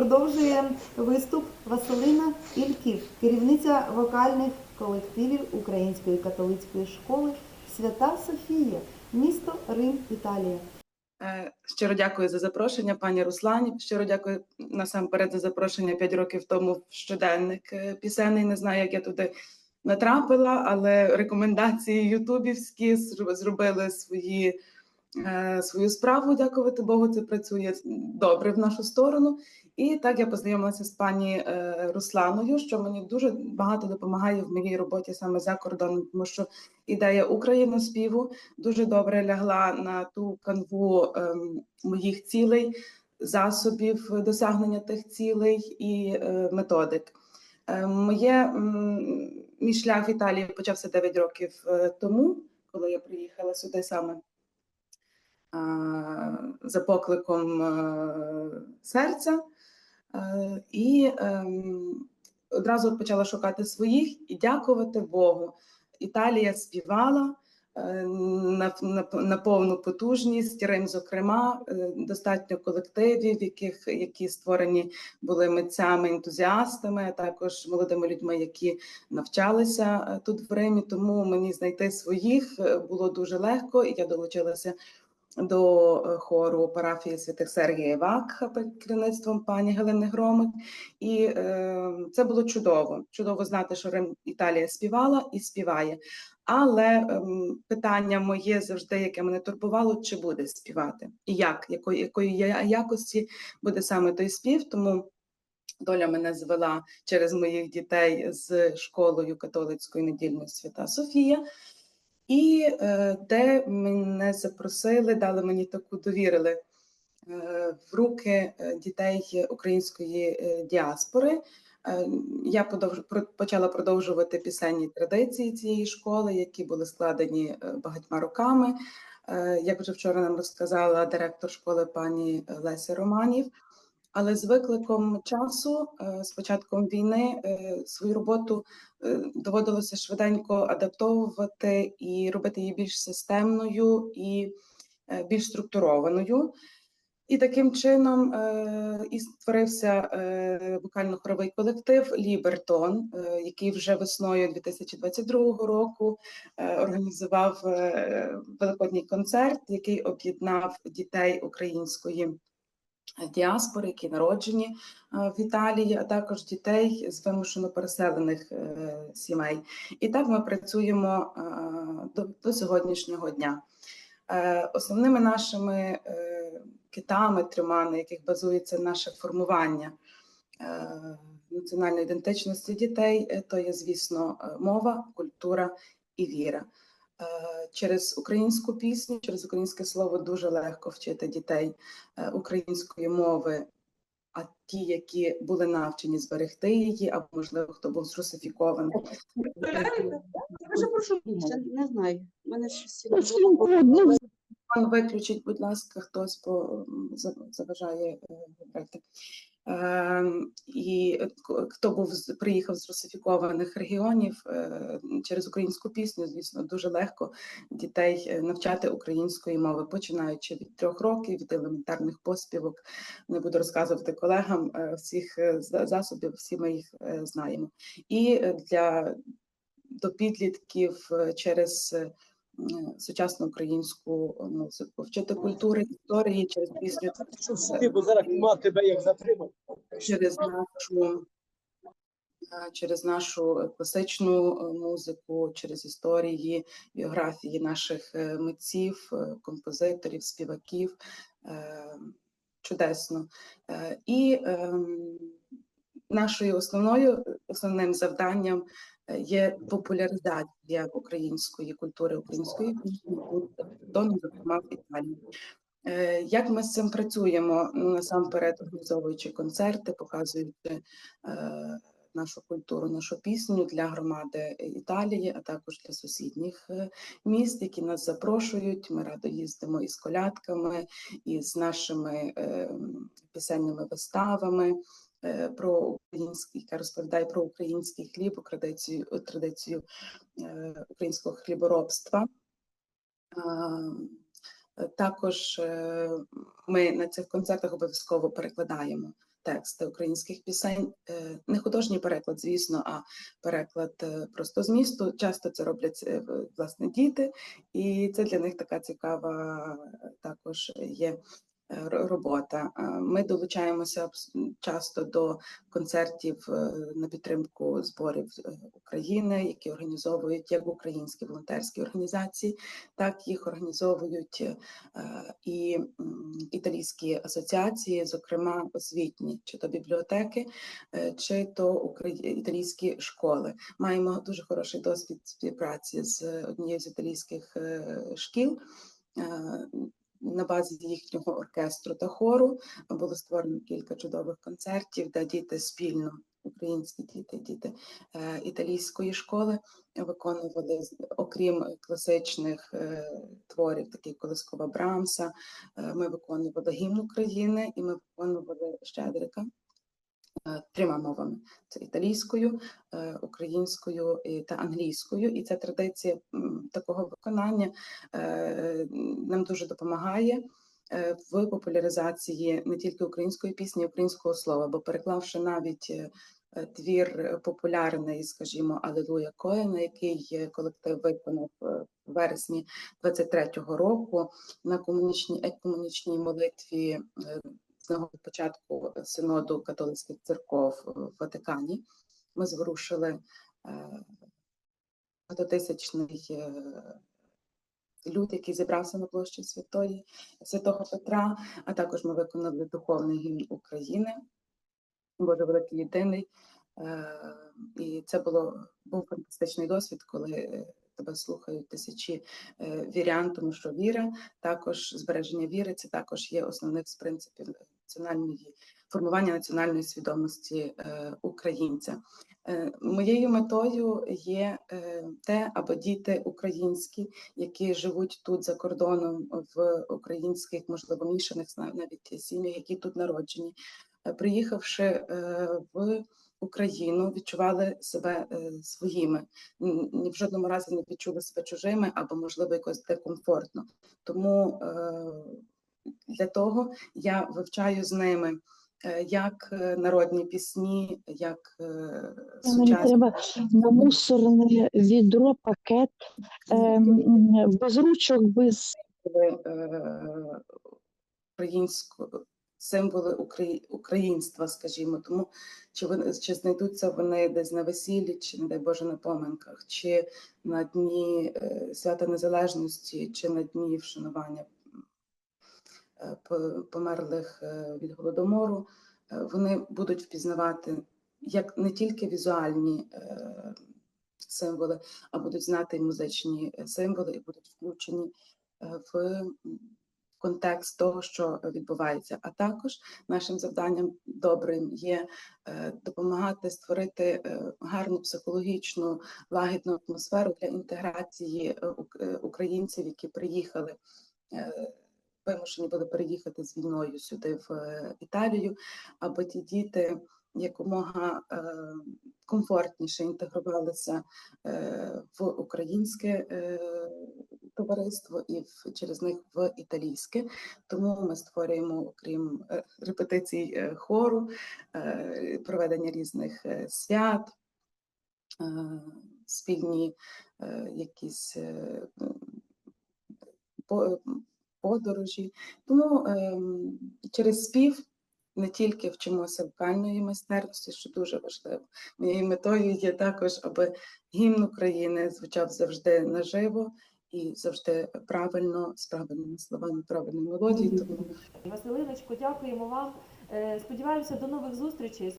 Продовжує виступ Василина Ільків, керівниця вокальних колективів Української католицької школи Свята Софія, місто Рим, Італія. Е, Щиро дякую за запрошення, пані Руслані. Щиро дякую насамперед за запрошення 5 років тому в щоденник е, пісенний. Не знаю, як я туди натрапила, але рекомендації ютубівські зробили свої, е, свою справу. Дякувати Богу, це працює добре в нашу сторону. І так я познайомилася з пані е, Русланою, що мені дуже багато допомагає в моїй роботі саме за кордоном, тому що ідея україноспіву дуже добре лягла на ту канву ем, моїх цілей, засобів досягнення тих цілей і е, методик. Е, моє, мій шлях в Італії почався 9 років тому, коли я приїхала сюди саме за покликом серця. Е, І ем, одразу почала шукати своїх і дякувати Богу. Італія співала е, на, на, на повну потужність, Рим, зокрема, е, достатньо колективів, яких, які створені були митцями, ентузіастами, а також молодими людьми, які навчалися тут в Римі. Тому мені знайти своїх було дуже легко, і я долучилася до е, хору парафії святих Сергія і Вакха під керівництвом пані Галини Громик. І е, це було чудово. Чудово знати, що Рим Італія співала і співає. Але ем, питання моє завжди, яке мене турбувало, чи буде співати, і як, якої, якої якості буде саме той спів. Тому доля мене звела через моїх дітей з школою католицької недільної свята Софія. І де мене запросили, дали мені таку довірили е, в руки е, дітей української е, діаспори. Я почала продовжувати пісенні традиції цієї школи, які були складені багатьма роками. Як вже вчора нам розказала директор школи пані Леся Романів. Але з викликом часу, е, з початком війни, е, свою роботу е, доводилося швиденько адаптовувати і робити її більш системною і більш структурованою. І таким чином і створився вокально-хоровий колектив Лібертон, який вже весною 2022 року організував великодній концерт, який об'єднав дітей української діаспори, які народжені е, в Італії, а також дітей з вимушено переселених е, сімей. І так ми працюємо е, до, до сьогоднішнього дня. Основними нашими китами, трьома, на яких базується наше формування національної ідентичності дітей, то є, звісно, мова, культура і віра. Е, Через українську пісню, через українське слово дуже легко вчити дітей е, української мови, а ті, які були навчені зберегти її, або можливо хто був зрусифікований. Дуже прошу не знаю. Мене щось Пан виключіть, будь ласка, хтось бо заважає е. Ем, І е, хто був приїхав з русифікованих регіонів е, через українську пісню, звісно, дуже легко дітей е, навчати української мови, починаючи від трьох років, від елементарних поспівок. Не буду розказувати колегам всіх засобів, всі ми їх знаємо. І для до підлітків через сучасну українську музику, вчити культури, історії через пісню, бо зараз тебе як затримав. через нашу. е, Через нашу класичну е, музику, через історії, біографії наших е, митців, композиторів, співаків. Чудесно. І ем, нашою основною основним завданням є популяризація української культури, української пісні, зокрема в Італії. Е, Як ми з цим працюємо? Ну, насамперед, організовуючи концерти, показуючи е, нашу культуру, нашу пісню для громади Італії, а також для сусідніх е, міст, які нас запрошують. Ми радо їздимо із колядками, із нашими е, пісенними виставами про український, яка розповідає про український хліб, традицію, традицію е, українського хліборобства. Також е, ми на цих концертах обов'язково перекладаємо тексти українських пісень. Е, Не художній переклад, звісно, а переклад е, просто змісту. Часто це роблять е, власне діти, і це для них така цікава е, також є е, робота. Е, Ми долучаємося часто до концертів е, на підтримку зборів е, України, які організовують як українські волонтерські організації, так їх організовують і італійські асоціації, зокрема освітні, чи то бібліотеки, чи то італійські школи. Маємо дуже хороший досвід співпраці з однією з італійських шкіл. На базі їхнього оркестру та хору. Було створено кілька чудових концертів, де діти спільно, українські діти, діти е, італійської школи виконували, окрім класичних е, творів, таких колискова Брамса, е, ми виконували гімн України і ми виконували Щедрика трьома мовами: це італійською, е, українською та англійською. І ця традиція такого виконання е, нам дуже допомагає. е, В популяризації не тільки української пісні, українського слова, бо переклавши навіть е, е, твір е, популярний, скажімо, Алелуя Коена, який е, колектив виконав е, в вересні 23-го року на комунічній екомунічній молитві е, початку синоду католицьких церков в Ватикані. Ми зворушили е, багатотисячний е, люд, який зібрався на площі Святої Святого Петра, а також ми виконали духовний гімн України. Боже великий єдиний. Е, І це було був фантастичний досвід, коли тебе слухають тисячі вірян, тому що віра, також збереження віри, це також є основним з принципів національної формування національної свідомості е, українця. Е, Моєю метою є е, те, аби діти українські, які живуть тут за кордоном в українських, можливо, мішаних навіть сім'ях, які тут народжені, приїхавши в Україну, відчували себе своїми, ні в жодному разі не відчули себе чужими або, можливо, якось декомфортно. Тому для того я вивчаю з ними е, як е, народні пісні, як е, Мені треба на мусорне відро пакет ем, без ручок, без символи українського символи українства, скажімо. Тому чи вони чи знайдуться вони десь на весіллі, чи не дай Боже на поминках, чи на дні свята незалежності, чи на дні вшанування померлих е, від голодомору, е, вони будуть впізнавати як не тільки візуальні е, символи, а будуть знати і музичні е, символи, і будуть включені е, в контекст того, що відбувається. А також нашим завданням добрим є е, допомагати створити е, гарну психологічну лагідну атмосферу для інтеграції е, ук- е, українців, які приїхали. Вимушені були переїхати з війною сюди в е, Італію, аби ті діти якомога е, комфортніше інтегрувалися е, в українське товариство і в, через них в італійське. Тому ми створюємо, окрім репетицій хору, проведення різних свят, спільні якісь подорожі. Тому ем, через спів не тільки вчимося вокальної майстерності, що дуже важливо. Моєю метою є також, аби гімн України звучав завжди наживо і завжди правильно, з правильними словами, правильною мелодією. Тому Василиночко, дякуємо вам. Е, Сподіваємося, до нових зустрічей.